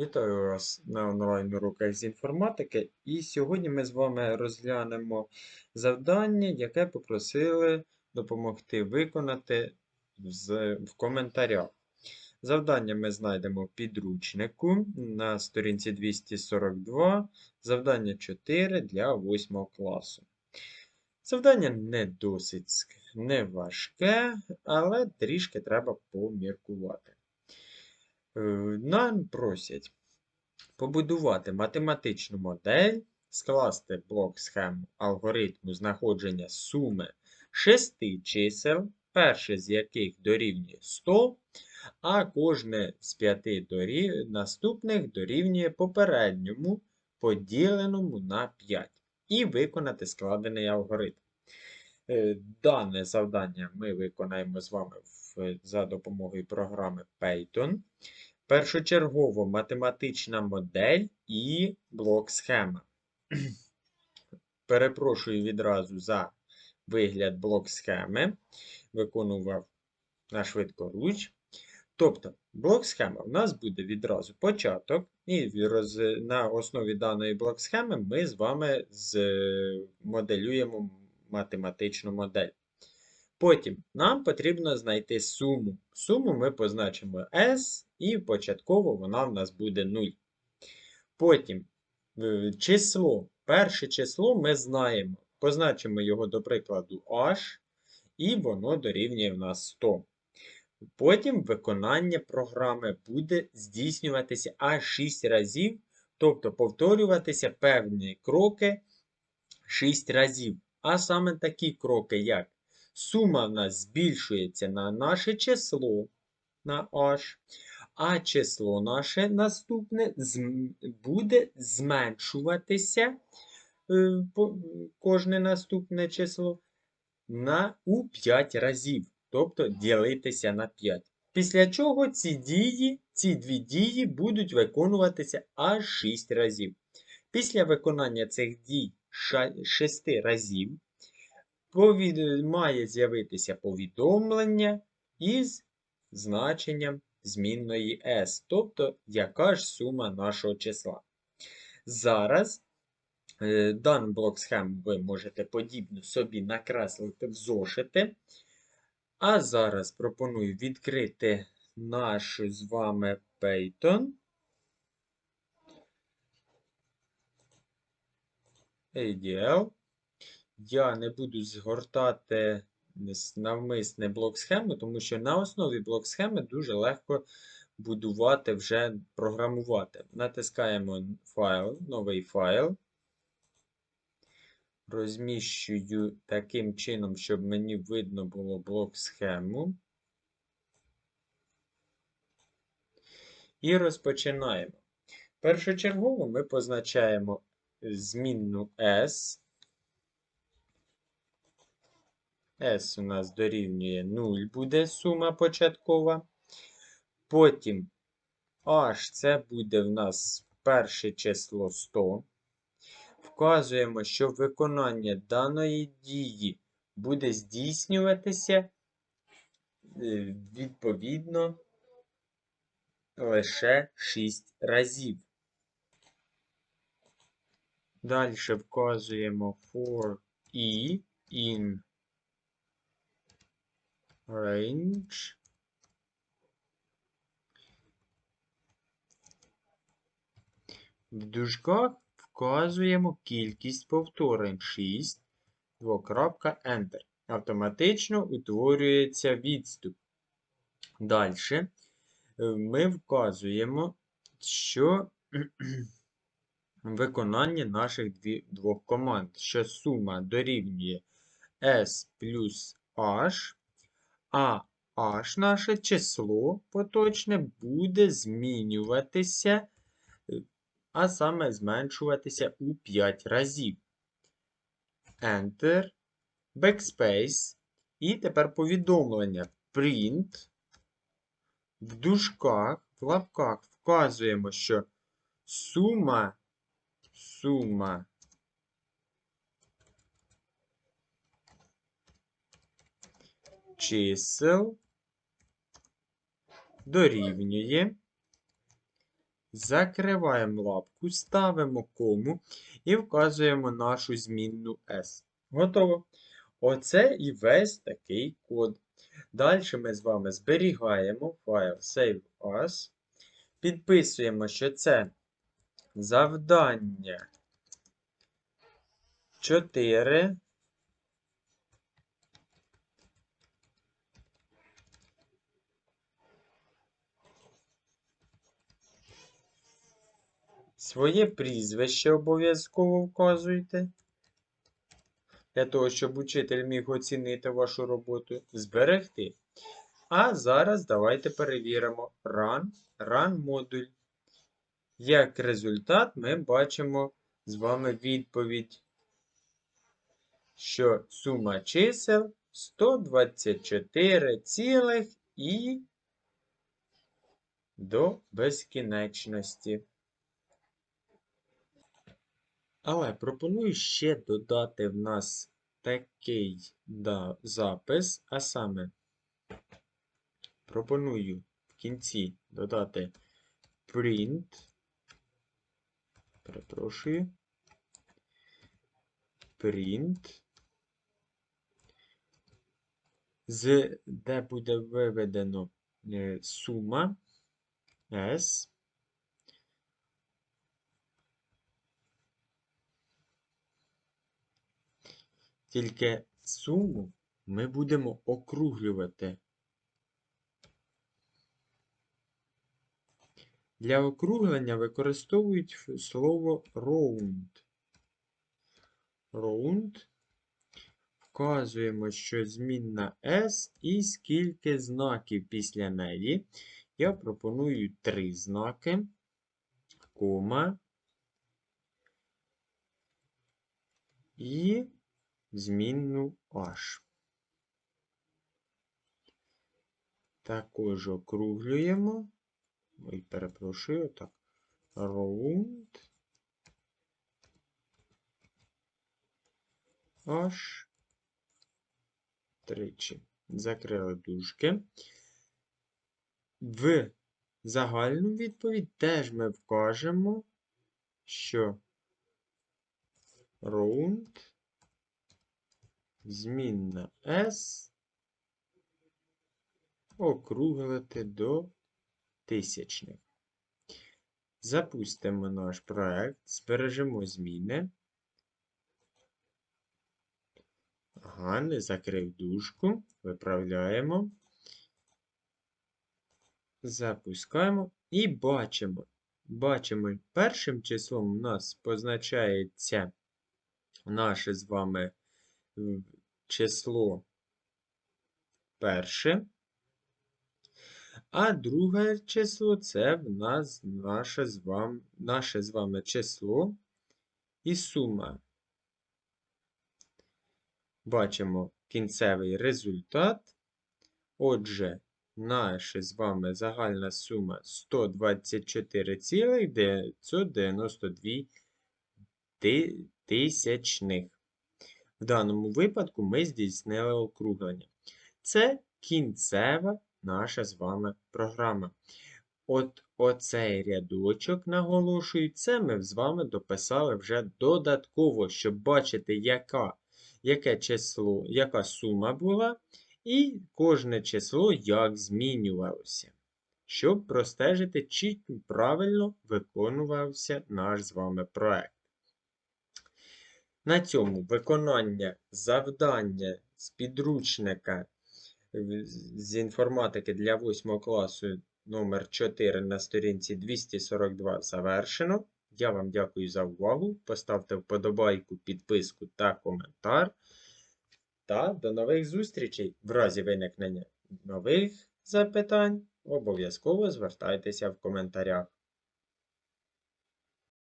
Вітаю вас на онлайн-уроках з інформатики. І сьогодні ми з вами розглянемо завдання, яке попросили допомогти виконати в коментарях. Завдання ми знайдемо в підручнику на сторінці 242, завдання 4 для 8 класу. Завдання не досить не важке, але трішки треба поміркувати. Е, Нам просять побудувати математичну модель, скласти блок схему алгоритму знаходження суми шести чисел, перше з яких дорівнює 100, а кожне з п'яти дорі... наступних дорівнює попередньому, поділеному на 5, і виконати складений алгоритм. Е, Дане завдання ми виконаємо з вами за допомогою програми Python. Першочергово математична модель і блок схема. Перепрошую відразу за вигляд блок схеми. Виконував на швидкоруч. Тобто, блок схема в нас буде відразу початок, і на основі даної блок схеми ми з вами змоделюємо математичну модель. Потім нам потрібно знайти суму. Суму ми позначимо S, і початково вона в нас буде 0. Потім е, число. Перше число ми знаємо. Позначимо його, до прикладу, H, і воно дорівнює в нас 100. Потім виконання програми буде здійснюватися аж 6 разів, тобто повторюватися певні кроки 6 разів. А саме такі кроки, як сума в нас збільшується на наше число на h, а число наше наступне буде зменшуватися е, кожне наступне число на у 5 разів, тобто ділитися на 5. Після чого ці дії, ці дві дії будуть виконуватися аж 6 разів. Після виконання цих дій 6 разів має з'явитися повідомлення із значенням змінної s, тобто яка ж сума нашого числа. Зараз е, даний блок схем ви можете подібно собі накреслити в зошити. А зараз пропоную відкрити наш з вами Python. ADL. Я не буду згортати навмисне блок схеми, тому що на основі блок схеми дуже легко будувати вже програмувати. Натискаємо файл, новий файл. Розміщую таким чином, щоб мені видно було блок схему. І розпочинаємо. Першочергово ми позначаємо змінну S. S у нас дорівнює 0 буде сума початкова. Потім H це буде в нас перше число 100. Вказуємо, що виконання даної дії буде здійснюватися е, відповідно лише 6 разів. Далі вказуємо for e in range. В дужках вказуємо кількість повторень 6, двокрапка Enter. Автоматично утворюється відступ. Далі ми вказуємо, що виконання наших двох команд, що сума дорівнює S плюс H, а H наше число поточне буде змінюватися, а саме зменшуватися у 5 разів. Enter, Backspace. І тепер повідомлення print. В дужках, в лапках вказуємо, що сума, сума чисел дорівнює закриваємо лапку, ставимо кому і вказуємо нашу змінну S. Готово. Оце і весь такий код. Далі ми з вами зберігаємо файл Save As. Підписуємо, що це завдання 4. Своє прізвище обов'язково вказуйте. Для того, щоб учитель міг оцінити вашу роботу, зберегти. А зараз давайте перевіримо Run, Run модуль. Як результат, ми бачимо з вами відповідь, що сума чисел 124 цілих і до безкінечності. Але пропоную ще додати в нас такий да, запис, а саме пропоную в кінці додати print. Перепрошую. Print. З де буде виведено е, сума S. Тільки суму ми будемо округлювати. Для округлення використовують слово round. Round. Вказуємо, що змінна S і скільки знаків після неї. Я пропоную три знаки, кома і змінну H. Також округлюємо. Ой, перепрошую, так. Round. Аж тричі. Закрили дужки. В загальну відповідь теж ми вкажемо, що round змінна S округлити до тисячних. Запустимо наш проект, збережемо зміни. Ага, не закрив дужку. Виправляємо. Запускаємо і бачимо. Бачимо, першим числом у нас позначається наше з вами число перше. А друге число це в нас наше з вами, наше з вами число і сума. Бачимо кінцевий результат. Отже, наша з вами загальна сума 124,992 тисячних. В даному випадку ми здійснили округлення. Це кінцева наша з вами програма. От оцей рядочок, наголошую, це ми з вами дописали вже додатково, щоб бачити, яка, яке число, яка сума була, і кожне число як змінювалося, щоб простежити, чи правильно виконувався наш з вами проект. На цьому виконання завдання з підручника з інформатики для 8 класу номер 4 на сторінці 242 завершено. Я вам дякую за увагу. Поставте вподобайку, підписку та коментар. Та до нових зустрічей. В разі виникнення нових запитань обов'язково звертайтеся в коментарях.